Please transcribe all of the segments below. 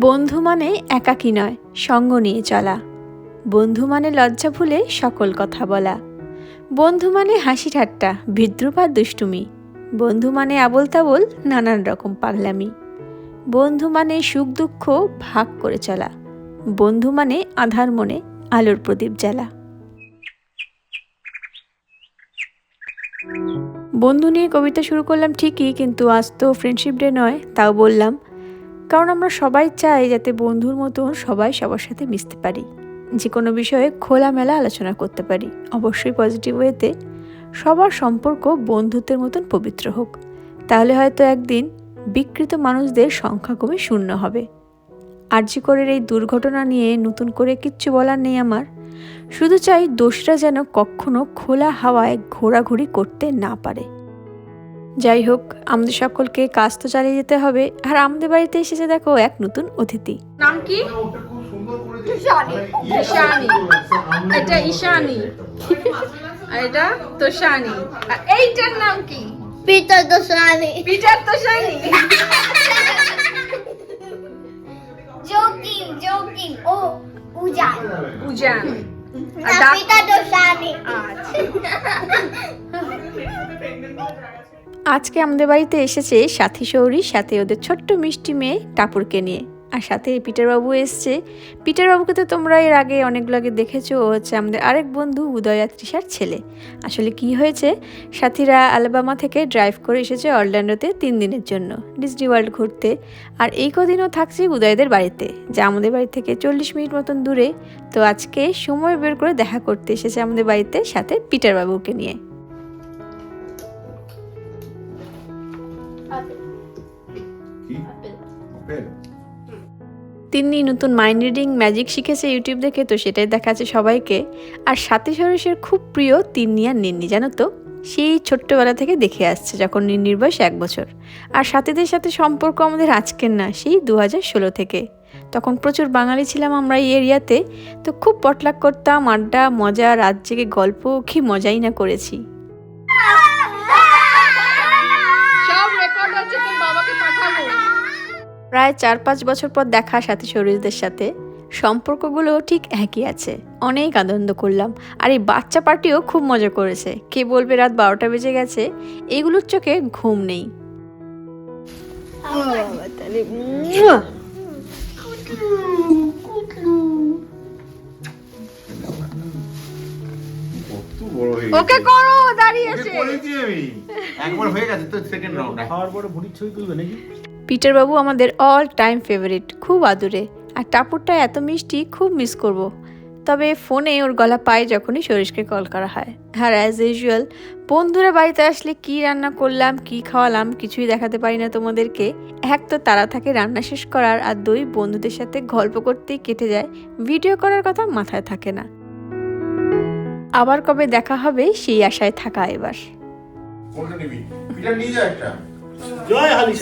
বন্ধু মানে একাকী নয়, সঙ্গ নিয়ে চলা। বন্ধু মানে লজ্জা ভুলে সকল কথা বলা। বন্ধু মানে হাসি ঠাট্টা, বিদ্রুপ আর দুষ্টুমি। বন্ধু মানে আবল তাবল নানান রকম পাগলামি। বন্ধু মানে সুখ দুঃখ ভাগ করে চলা। বন্ধু মানে আধার মনে আলোর প্রদীপ জ্বালা। বন্ধু নিয়ে কবিতা শুরু করলাম ঠিকই, কিন্তু আজ তো ফ্রেন্ডশিপ ডে নয়, তাও বললাম কারণ আমরা সবাই চাই যাতে বন্ধুর মতন সবাই সবার সাথে মিশতে পারি। যে কোনো বিষয়ে খোলামেলা আলোচনা করতে পারি। অবশ্যই পজিটিভ ওয়েতে সবার সম্পর্ক বন্ধুত্বের মতন পবিত্র হোক। তাহলে হয়তো একদিন বিকৃত মানুষদের সংখ্যা কমে শূন্য হবে। আরজিকরের এই দুর্ঘটনা নিয়ে নতুন করে কিচ্ছু বলার নেই আমার। শুধু চাই দোষরা যেন কখনো খোলা হাওয়ায় ঘোরাঘুরি করতে না পারে। যাই হোক আমাদের সকলকে কাজ তো চালিয়ে যেতে হবে আর আমাদের বাড়িতে এসেছে দেখো এক নতুন অতিথি নাম কি। এটা ঈশানী। আর এটা তোষানি আর এইটার নাম কি. পিটার তোষানি joking. Oh, Ujan. উজান আর Peter আচ্ছা আজকে আমাদের বাড়িতে এসেছে সাথী সৌরির সাথে ওদের ছোট্ট মিষ্টি মেয়ে টাপুরকে নিয়ে। আর সাথে পিটারবাবু এসছে। পিটারবাবুকে তো তোমরা এর আগে অনেকগুলো আগে দেখেছ, ও হচ্ছে আমাদের আরেক বন্ধু উদয় তৃষার ছেলে। আসলে কি হয়েছে? সাথীরা আলাবামা থেকে ড্রাইভ করে এসেছে অরল্যান্ডোতে তিন দিনের জন্য ডিসনি ওয়ার্ল্ড ঘুরতে। আর এই কদিনও থাকছে উদয়দের বাড়িতে, যা আমাদের বাড়ি থেকে চল্লিশ মিনিট মতন দূরে। তো আজকে সময় বের করে দেখা করতে এসেছে আমাদের বাড়িতে সাথে পিটারবাবুকে নিয়ে। তিনি নতুন মাইন্ড রিডিং ম্যাজিক শিখেছে ইউটিউব দেখে তো সেটাই দেখাচ্ছে সবাইকে। আর সাথে সরেশের খুব প্রিয় তিন্নি আর নিন্নি জানো তো? সেই ছোট্টবেলা থেকে দেখে আসছে যখন নিন্নির বয়স এক বছর। আর সাথীদের সাথে সম্পর্ক আমাদের আজকের না সেই দু হাজার ষোলো থেকে। তখন প্রচুর বাঙালি ছিলাম আমরা এই এরিয়াতে তো খুব পটলাক করতাম আড্ডা মজা রাত জেগে গল্প কি মজাই না করেছি। প্রায় চার পাঁচ বছর পর দেখা সাথী সরিষদের সাথে সম্পর্কগুলো ঠিক একই আছে। অনেক আনন্দ করলাম। আর এই বাচ্চা পার্টিও খুব মজা করেছে। কে বলবে রাত বারোটা বেজে গেছে? এগুলোর চোখে ঘুম নেই। ওকে করো দাঁড়িয়ে আছে একবার হয়ে গেছে তো সেকেন্ড রাউন্ড খাওয়ার পরে বুড়ির ছবি তুলবে নাকি? পিটারবাবু আমাদের অল টাইম ফেভারিট খুব আদুরে। আর টাপুরটা এত মিষ্টি, খুব মিস করব। তবে ফোনে ওর গলা পায় যখনই সরিষকে কল করা হয়। আর অ্যাজ ইউজুয়াল বন্ধুরা বাড়িতে আসলে কি রান্না করলাম, কি খাওয়ালাম, কিছুই দেখাতে পারি না তোমাদেরকে। এক তো তারা থাকে রান্না শেষ করার, আর দুই বন্ধুদের সাথে গল্প করতেই কেটে যায়। ভিডিও করার কথা মাথায় থাকে না। আবার কবে দেখা হবে, সেই আশায় থাকা এবার। একটা।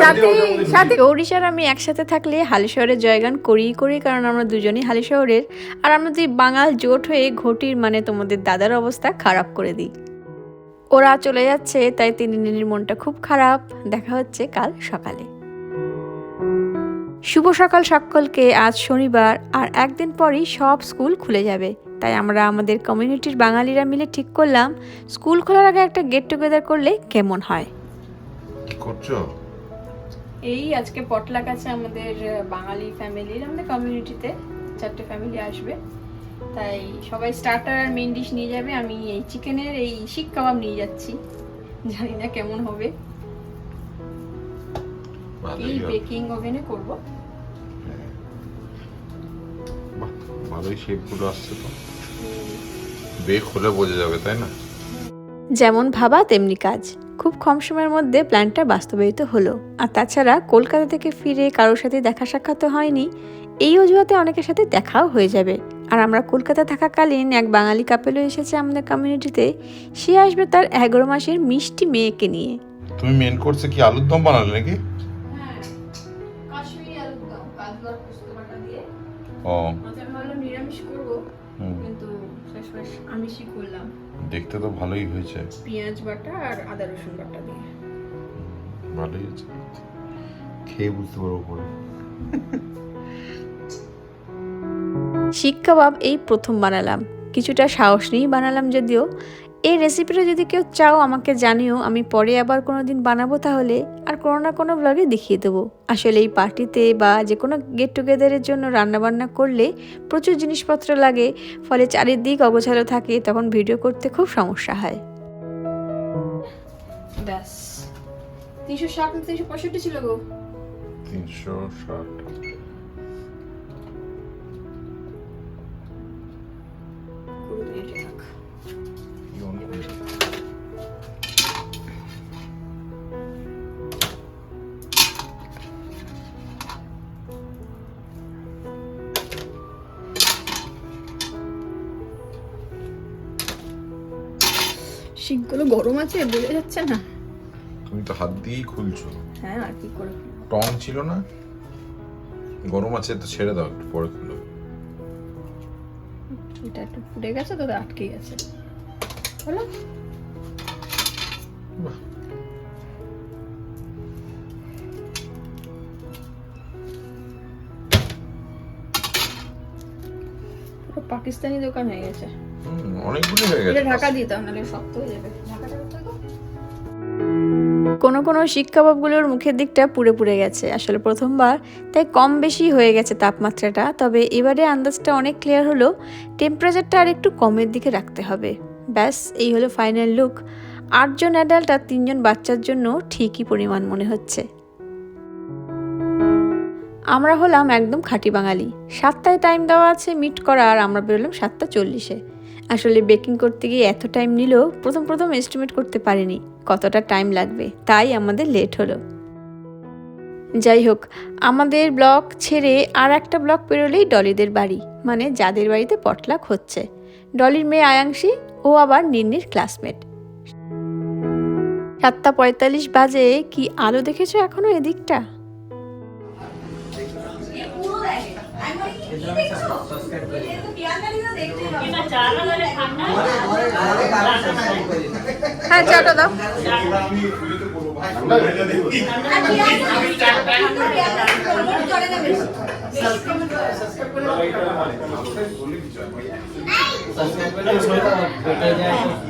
সাথী সাথী। ওড়িশার আমি একসাথে থাকলে হালিশহরের জয়গান করিই করি কারণ আমরা দুজনেই হালিশহরের। আর আমরা দুই বাঙাল জোট হয়ে ঘটির মানে তোমাদের দাদার অবস্থা খারাপ করে দিই। ওরা চলে যাচ্ছে তাই তিনি নিনির মনটা খুব খারাপ। দেখা হচ্ছে কাল সকালে। শুভ সকাল সকলকে আজ শনিবার আর একদিন পরই সব স্কুল খুলে যাবে। তাই আমরা আমাদের কমিউনিটির বাঙালিরা মিলে ঠিক করলাম স্কুল খোলার আগে একটা গেট টুগেদার করলে কেমন হয়? কি করছ? এই আজকে পটলাক আছে আমাদের বাঙালি ফ্যামিলির আমাদের কমিউনিটিতে চারটে ফ্যামিলি আসবে। তাই সবাই স্টার্টার আর মেন ডিশ নিয়ে যাবে। আমি এই চিকেনের এই শিক কাবাব নিয়ে যাচ্ছি। জানি না কেমন হবে। এই বেকিং ওভেনে করব। ভালোই শেপগুলো আসছে তো। বেক হলে বোঝা যাবে তাই না? যেমন ভাবা তেমনি কাজ। খুব কম সময়ের মধ্যে প্ল্যানটা বাস্তবায়িত হলো। আর তাছাড়া কলকাতা থেকে ফিরে কারোর সাথে দেখা সাক্ষাৎ তো হয়নি এই অজুহাতে অনেকের সাথে দেখাও হয়ে যাবে। আর আমরা কলকাতা থাকাকালীন এক বাঙালি কাপেলও এসেছে আমাদের কমিউনিটিতে সে আসবে তার এগারো মাসের মিষ্টি মেয়েকে নিয়ে। তুমি মেন কোর্সে কি আলুর দম বানালে নাকি? বাটা ও। আমি দেখতে তো ভালোই হয়েছে। পেঁয়াজ বাটা আর আদা রসুন বাটা দিয়ে। ভালোই হয়েছে। খেয়ে বুঝতে পারব পরে। শিক কাবাব এই প্রথম বানালাম। কিছুটা সাহস নিয়েই বানালাম যদিও এই রেসিপিটা যদি কেউ চাও আমাকে জানিও আমি পরে আবার কোনো দিন বানাবো তাহলে আর কোনো না কোনো ব্লগে দেখিয়ে দেবো। আসলে এই পার্টিতে বা যে কোনো গেট টুগেদারের জন্য রান্নাবান্না করলে প্রচুর জিনিসপত্র লাগে ফলে চারিদিক অগোছালো থাকে তখন ভিডিও করতে খুব সমস্যা হয়। ব্যাস। তিনশো ষাট তিনশো পঁয়ষট্টি ছিল গো? তিনশো ষাট। কুড়ি মিনিটে। শিকগুলো গরম আছে বোঝা যাচ্ছে না। তুমি তো হাত দিয়েই খুলছো। হ্যাঁ আর কি করে টং ছিল না? গরম আছে তো ছেড়ে দাও একটু পরে খুলো এটা একটু ফুটে গেছে তো আটকে গেছে। হলো পাকিস্তানি দোকান হয়ে গেছে। অনেকগুলো হয়ে এটা গেছে ঢাকা দিতাম নাহলে শক্ত হয়ে যাবে। ঢাকাটা কোনো কোনো শিক কাবাবগুলোর মুখের দিকটা পুড়ে পুড়ে গেছে। আসলে প্রথমবার তাই কম বেশি হয়ে গেছে তাপমাত্রাটা। তবে এবারে আন্দাজটা অনেক ক্লিয়ার হলো। টেম্পারেচারটা আর একটু কমের দিকে রাখতে হবে। ব্যাস এই হলো ফাইনাল লুক আটজন অ্যাডাল্ট আর তিনজন বাচ্চার জন্য ঠিকই পরিমাণ মনে হচ্ছে। আমরা হলাম একদম খাঁটি বাঙালি। সাতটায় টাইম দেওয়া আছে মিট করা আর আমরা বেরোলাম সাতটা চল্লিশে। আসলে বেকিং করতে গিয়ে এত টাইম নিল প্রথম প্রথম এস্টিমেট করতে পারিনি কতটা টাইম লাগবে। তাই আমাদের লেট হলো। যাই হোক, আমাদের ব্লক ছেড়ে আর একটা ব্লক পেরোলেই ডলিদের বাড়ি মানে যাদের বাড়িতে পটলাক হচ্ছে। ডলির মেয়ে আয়াংশী, ও আবার নিন্নির ক্লাসমেট সাতটা পঁয়তাল্লিশ বাজে, কি আলো দেখেছ এখনও এদিকটা? হ্যাঁ চাটা দাও।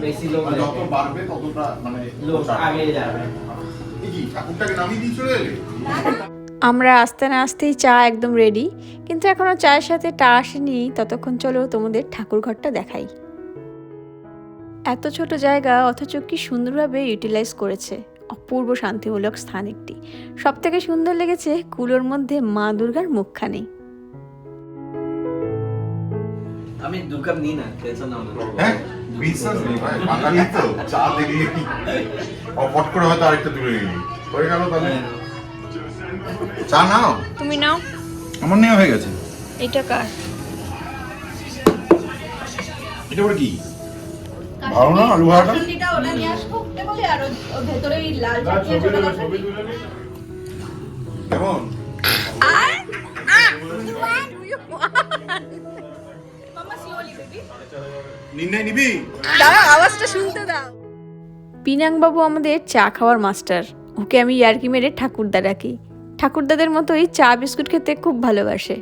বেশি লোক যত বাড়বে ততটা মানে লোক আগে যাবে। কি ঠাকুরটাকে নামিয়ে দিয়ে চলে এলে? আমরা আস্তে না আসতেই চা একদম রেডি কিন্তু এখনও চায়ের সাথে টা আসেনি ততক্ষণ চলো তোমাদের ঠাকুর ঘরটা দেখাই। এত ছোট জায়গা অথচ কি সুন্দরভাবে ইউটিলাইজ করেছে অপূর্ব শান্তিমূলক স্থান একটি। সব থেকে সুন্দর লেগেছে কুলোর মধ্যে মা দুর্গার মুখখানি। আমি দু কাপ নিই না টেনশন নাও না হ্যাঁ বিশ্বাস নেই ভাই বাঙালি তো চা দেখলে কি অপট করে হয়তো আরেকটা তুলে নিবি হয়ে গেল তাহলে? চা নাও? তুমি নাও। আমার নেওয়া হয়ে গেছে। এটা কার? এটা ওর কি? ভালো না আলু ভাড়াটা এটা ওটা নিয়ে আসব বলে আর ভেতরে এই লাল চাটনি আছে? কেমন? আওয়াজটা শুনতে দাও। পিনাংবাবু আমাদের চা খাওয়ার মাস্টার। ওকে আমি ইয়ার্কি মেরে ঠাকুরদা ডাকি। ঠাকুরদাদের মতোই চা বিস্কুট খেতে খুব ভালোবাসে।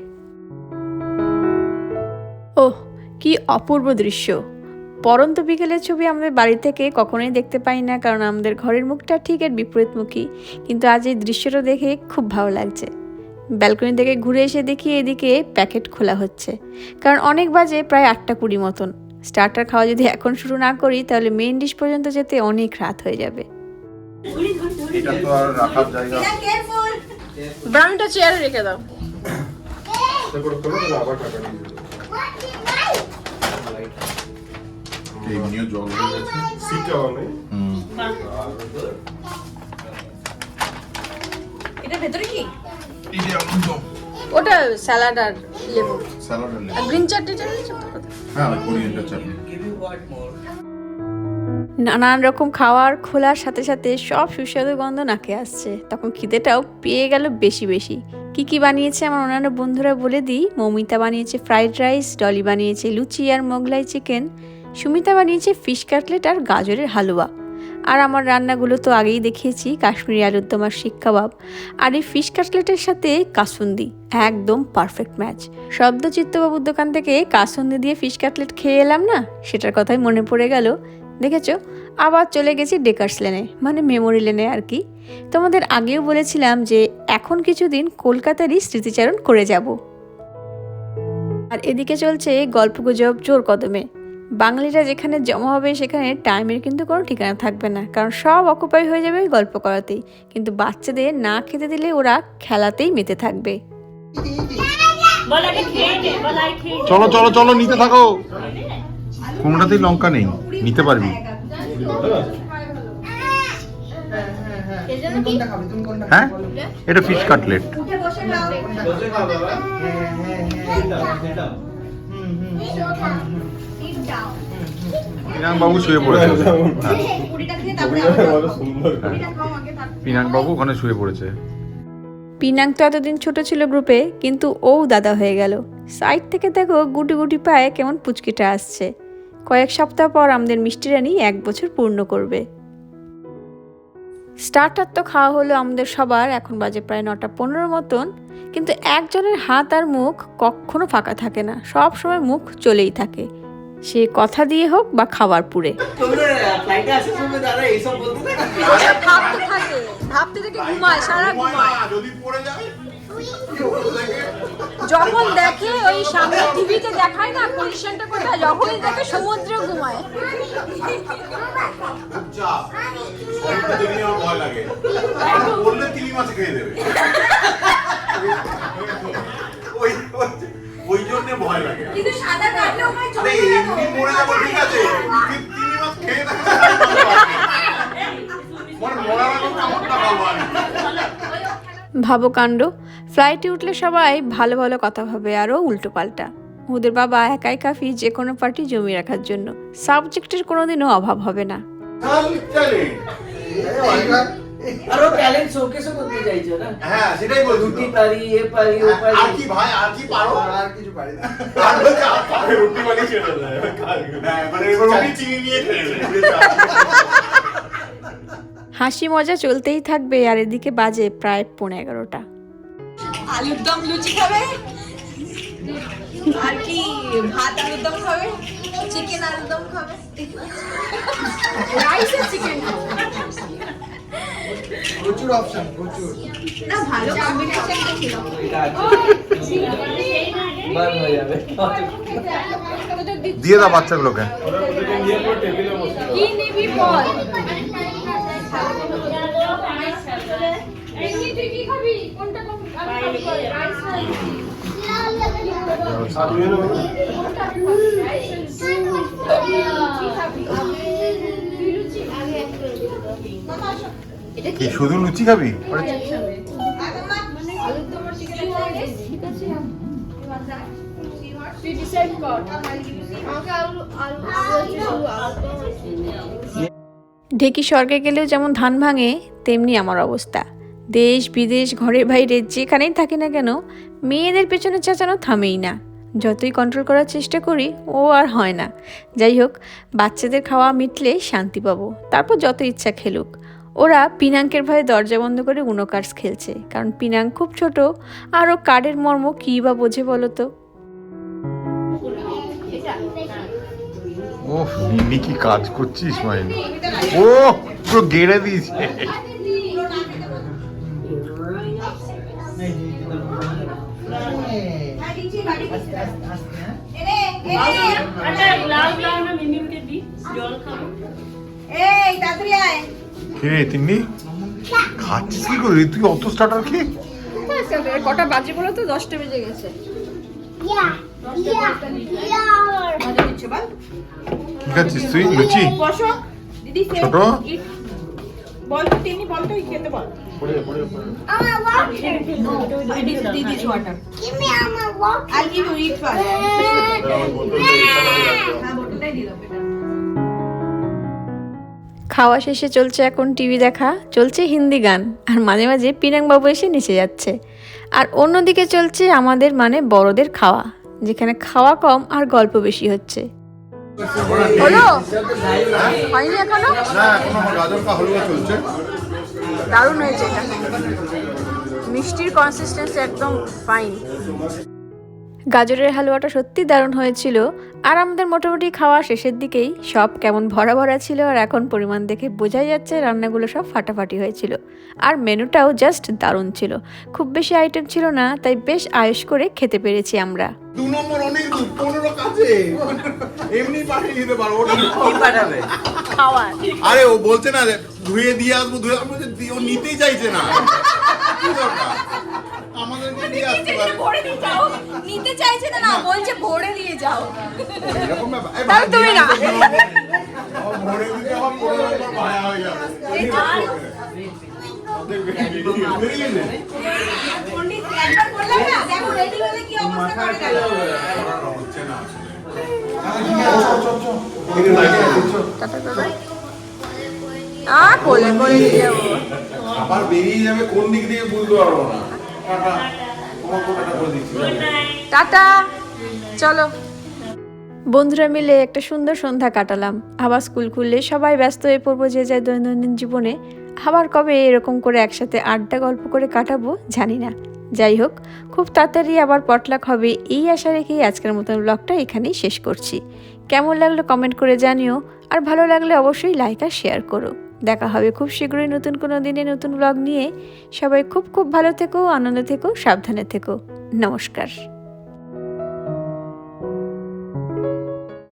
ওহ কি অপূর্ব দৃশ্য। পরন্ত বিকেলের ছবি আমাদের বাড়ি থেকে কখনোই দেখতে পাই না কারণ আমাদের ঘরের মুখটা ঠিক এর বিপরীতমুখী। কিন্তু আজ এই দৃশ্যটা দেখে খুব ভালো লাগছে। ব্যালকনি থেকে ঘুরে এসে দেখি এদিকে প্যাকেট খোলা হচ্ছে। কারণ অনেক বাজে প্রায় আটটা কুড়ি মতন। স্টার্টার খাওয়া যদি এখন শুরু না করি তাহলে মেইন ডিশ পর্যন্ত যেতে অনেক রাত হয়ে যাবে। এটা তো আর রাখার জায়গা। ব্রাউনটা চেয়ারে রেখে দাও। এমনিও জল হয়ে গেছে হুম এটা ভেতরে কি? এই যে ওটা স্যালাড আর লেবু। স্যালাড আর আর গ্রিন চাটনিটা নিয়েছো হ্যাঁ কোরিয়ান্ডার চাটনি। নানান রকম খাওয়ার খোলার সাথে সাথে সব সুস্বাদু গন্ধ নাকে আসছে। তখন খিদেটাও পেয়ে গেল বেশি বেশি। কি কি বানিয়েছে আমার অন্যান্য বন্ধুরা বলে দিই। মৌমিতা বানিয়েছে ফ্রাইড রাইস ডলি বানিয়েছে লুচি আর মোগলাই চিকেন সুমিতা বানিয়েছে ফিশ কাটলেট আর গাজরের হালুয়া। আর আমার রান্নাগুলো তো আগেই দেখিয়েছি, কাশ্মীরি আলুর দম আর শিক কাবাব। আর এই ফিশ কাটলেটের সাথে কাসুন্দি, একদম পারফেক্ট ম্যাচ শব্দ চিত্তবাবুর দোকান থেকে কাসুন্দি দিয়ে ফিশ কাটলেট খেয়ে এলাম না? সেটার কথাই মনে পড়ে গেল। দেখেছ? আবার চলে গেছি ডেকার্স লেনে মানে মেমোরি লেনে আর কি। তোমাদের আগেও বলেছিলাম যে এখন কিছুদিন কলকাতারই স্মৃতিচারণ করে যাব। আর এদিকে চলছে গল্পগুজব জোর কদমে। বাঙালিরা যেখানে জমা হবে সেখানে টাইমের কিন্তু কোনো ঠিকানা থাকবে না, কারণ সব অকুপাই হয়ে যাবে গল্প করাতেই। কিন্তু বাচ্চাদের না খেতে দিলে ওরা খেলাতেই মেতে থাকবে। চলো চলো চলো, নিতে থাকো। কোনটাতেই লঙ্কা নেই নিতে পারবি। হ্যাঁ? এটা ফিশ কাটলেট বাবা শুয়ে পড়েছে। বাবু ওখানে শুয়ে পড়েছে। পিনাং তো এতদিন ছোট ছিল গ্রুপে কিন্তু ও দাদা হয়ে গেল। সাইড থেকে দেখো গুটি গুটি পায়ে কেমন পুচকিটা আসছে। কয়েক সপ্তাহ পর আমাদের মিষ্টি রানী এক বছর পূর্ণ করবে। স্টার্টার তো খাওয়া হলো আমাদের সবার এখন বাজে প্রায় নটা পনেরো মতন কিন্তু একজনের হাত আর মুখ কখনো ফাঁকা থাকে না সব সময় মুখ চলেই থাকে। সে কথা দিয়ে হোক বা খাবার পুরে। ভাবতে থাকে ভাবতে থেকে ঘুমায় সারা ঘুমায় যদি পড়ে যায় যখন দেখে ওই সামনে টিভিতে দেখায় না পজিশনটা কোথায়? যখনই দেখে সমুদ্রে ঘুমায়। ওই জন্য ভয় লাগে। কিন্তু সাদা কাটলে ওখানে এমনি মরে যাব ঠিক আছে। মাছ খেয়ে মানে কামড়টা খাব আমি ভাবো কাণ্ড ফ্লাইটে উঠলে সবাই ভালো ভালো কথা ভাবে আরও উল্টো পাল্টা। ওদের বাবা একাই কাফি যে কোনো পার্টি জমি রাখার জন্য। সাবজেক্টের কোনোদিনও অভাব হবে না। চলে ট্যালেন্ট শোকেসও করতে চাইছো না? হ্যাঁ সেটাই বলছি। রুটি পারি এ পারি ও পারি। আর কি ভাই আর কি পারো? আর কিছু পারি না। আর বলছে আর রুটি বানিয়ে খেয়ে নেবে হ্যাঁ মানে রুটি চিনি নিয়ে খেয়ে হাসি মজা চলতেই থাকবে আর এদিকে বাজে প্রায় পৌনে এগারোটা। আলুর দম লুচি খাবে? আর কি ভাত আলুর দম খাবে? চিকেন আলুর দম খাবে? রাইস আর চিকেন প্রচুর অপশন প্রচুর। না ভালো কম্বিনেশন ছিল। দিয়ে দাও বাচ্চাগুলোকে। কি নিবি বল? তুই কি খাবি? কোনটা শুধু লুচি খাবি? ঢেকি স্বর্গে গেলেও যেমন ধান ভাঙে তেমনি আমার অবস্থা। দেশ, বিদেশ, ঘরে বাইরে যেখানেই থাকি না কেন, মেয়েদের পেছনে চেঁচানো থামেই না। যতই কন্ট্রোল করার চেষ্টা করি, ও আর হয় না। যাই হোক, বাচ্চাদের খাওয়া মিটলে শান্তি পাবো। তারপর যত ইচ্ছা খেলুক। ওরা পিনাঙ্কের ভয়ে দরজা বন্ধ করে উনো কার্ডস খেলছে। কারণ পিনাঙ্ক খুব ছোট, আর ও কার্ডের মর্ম কী বা বোঝে বলো তো? ও কি কাজ করছিস, মাইনি? ও পুরো গেড়ে দিয়েছে। এই তাড়াতাড়ি আয়। রে তিন্নি? খাচ্ছিস কি করে তুই অত স্টার্টার খেয়ে? কটা বাজে বলো তো? দশটা বেজে গেছে। কি খাচ্ছিস তুই? লুচি? ছোট? বল তো টেনি বল তো খেতে বল। I'm a walker. দিদি water Give me I'm a I give you it first হ্যাঁ বোতলটাই দিলাম এটা খাওয়া শেষে চলছে এখন টিভি দেখা চলছে হিন্দি গান আর মাঝে মাঝে পিনাংবাবু এসে নেচে যাচ্ছে। আর অন্যদিকে চলছে আমাদের মানে বড়দের খাওয়া যেখানে খাওয়া কম আর গল্প বেশি হচ্ছে। হলো? হয়নি এখনও? দারুণ হয়েছে এটা। মিষ্টির কনসিস্টেন্সি একদম ফাইন গাজরের হালুয়াটা সত্যি দারুণ হয়েছিল। আর আমাদের মোটামুটি খাওয়া শেষের দিকেই সব কেমন ভরা ভরা ছিল আর এখন পরিমাণ দেখে বোঝাই যাচ্ছে রান্নাগুলো সব ফাটাফাটি হয়েছিল। আর মেনুটাও জাস্ট দারুণ ছিল। খুব বেশি আইটেম ছিল না তাই বেশ আয়েস করে খেতে পেরেছি আমরা। দু নম্বর অনেক পনেরো কাছে এমনি পাঠিয়ে দিতে পারো ওটা পাঠাবে? খাওয়ার আরে ও বলছে না ধুয়ে দিয়ে আসব ধুয়ে ও নিতেই চাইছে না। দিয়ে নিতে চাইছে না না বলছে ভরে দিয়ে যাও। এরকম ব্যাপার। তুমি না। ভরে দিতে আমার হয়ে যাব। আবার বেরিয়ে যাবে কোন দিক দিয়ে বুঝতে পারব না। টাটা। চলো। বন্ধুরা মিলে একটা সুন্দর সন্ধ্যা কাটালাম। আবার স্কুল খুললে সবাই ব্যস্ত হয়ে পড়ব যে যায় দৈনন্দিন জীবনে। আবার কবে এরকম করে একসাথে আড্ডা গল্প করে কাটাবো জানি না। যাই হোক খুব তাড়াতাড়ি আবার পটলাক হবে। এই আশা রেখেই আজকের মতন ব্লগটা এখানেই শেষ করছি। কেমন লাগল কমেন্ট করে জানিও। আর ভালো লাগলে অবশ্যই লাইক আর শেয়ার করো। দেখা হবে খুব শীঘ্রই নতুন কোনো দিনে নতুন ব্লগ নিয়ে। সবাই খুব খুব ভালো থেকো, আনন্দ থেকো, সাবধানে থেকো। নমস্কার।